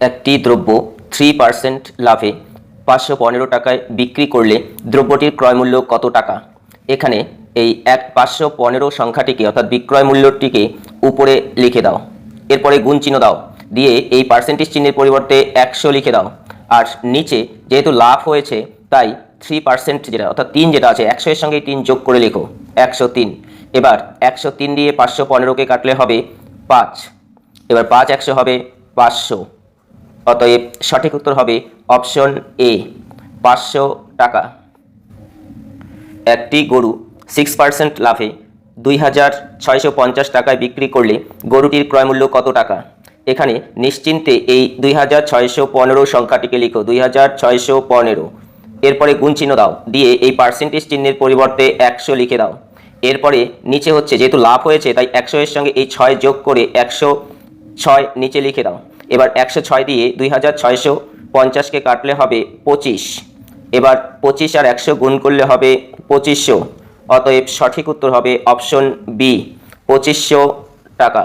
একটি দ্রব্য three percent লাভে পাঁচশো পনেরো টাকায় বিক্রি করলে দ্রব্যটির ক্রয়মূল্য কত টাকা? এখানে এই এক পাঁচশো পনেরো সংখ্যাটিকে অর্থাৎ বিক্রয় মূল্যটিকে উপরে লিখে দাও। এরপরে গুণ চিহ্ন দাও। দিয়ে এই পার্সেন্টেজ চিহ্নের পরিবর্তে একশো লিখে দাও। আর নিচে যেহেতু লাভ হয়েছে, তাই থ্রি পার্সেন্ট যেটা, অর্থাৎ তিন যেটা আছে, একশো এর সঙ্গে তিন যোগ করে লেখো, একশো তিন। এবার একশো তিন দিয়ে পাঁচশো পনেরোকে কাটলে হবে পাঁচ। এবার পাঁচ একশো হবে পাঁচশো। অতএব সঠিক উত্তর হবে অপশন এ, পাঁচশো টাকা। একটি গরু সিক্স পার্সেন্ট লাভে দুই হাজার ছয়শো পঞ্চাশ টাকায় বিক্রি করলে গরুটির ক্রয়মূল্য কত টাকা? এখানে নিশ্চিন্তে এই দুই হাজার ছয়শো পনেরো সংখ্যাটিকে লিখো, দুই হাজার ছয়শো পনেরো। এরপরে গুণ চিহ্ন দাও, দিয়ে এই পার্সেন্টেজ চিহ্নের পরিবর্তে একশো লিখে দাও। এরপরে নিচে হচ্ছে, যেহেতু লাভ হয়েছে, তাই একশো এর সঙ্গে এই ছয় যোগ করে একশো ছয় নিচে লিখে দাও। এবার একশো ছয় দিয়ে দুই হাজার ছয়শো পঞ্চাশকে কাটলে হবে পঁচিশ। এবার পঁচিশ আর একশো গুণ করলে হবে পঁচিশশো। অতএব সঠিক উত্তর হবে অপশন বি, পঁচিশশো টাকা।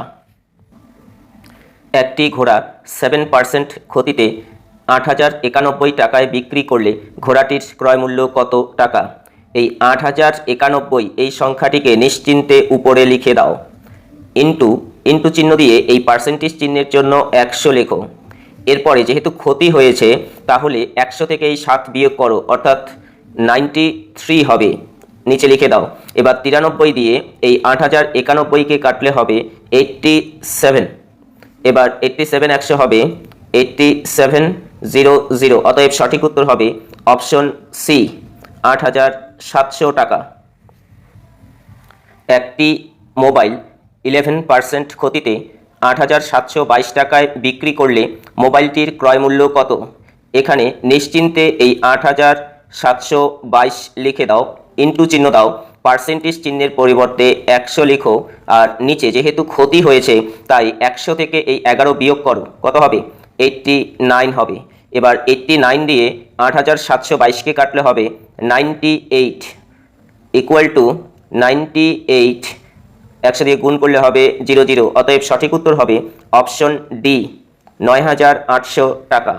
একটি ঘোড়া সেভেন পার্সেন্ট ক্ষতিতে আট হাজার একানব্বই টাকায় বিক্রি করলে ঘোড়াটির ক্রয় মূল্য কত টাকা? এই আট হাজার একানব্বই এই সংখ্যাটিকে নিশ্চিন্তে উপরে লিখে দাও। ইন্টু ইন্টু চিহ্ন দিয়ে এই পার্সেন্টেজ চিহ্নের জন্য একশো লেখো। এরপরে যেহেতু ক্ষতি হয়েছে, তাহলে একশো থেকে এই সাত বিয়োগ করো, অর্থাৎ নাইনটি থ্রি হবে। নিচে লিখে দাও। এবার তিরানব্বই দিয়ে এই আট হাজার একানব্বইকে কাটলে হবে এইটটি সেভেন এবার এইটটি সেভেন একশো হবে এইটটি সেভেন জিরো জিরো অতএব সঠিক উত্তর হবে অপশন সি আট হাজার সাতশো টাকা। একটি মোবাইল ইলেভেন পার্সেন্ট ক্ষতিতে আট হাজার সাতশো বাইশ টাকায় বিক্রি করলে মোবাইলটির ক্রয় মূল্য কত? এখানে নিশ্চিন্তে এই আট হাজার সাতশো বাইশ লিখে দাও, ইন্টু চিহ্ন দাও, পার্সেন্টেজ চিহ্নের পরিবর্তে একশো লিখো, আর নিচে যেহেতু ক্ষতি হয়েছে, তাই একশো থেকে এই এগারো বিয়োগ করো, কত হবে? এইটটি নাইন হবে। এবার এইটটি নাইন দিয়ে আট হাজার সাতশো বাইশকে কাটলে হবে ninety eight equal to ninety eight. একশো দিয়ে গুণ করলে হবে জিরো জিরো। অতএব সঠিক উত্তর হবে অপশন ডি, নয় হাজার আটশো টাকা।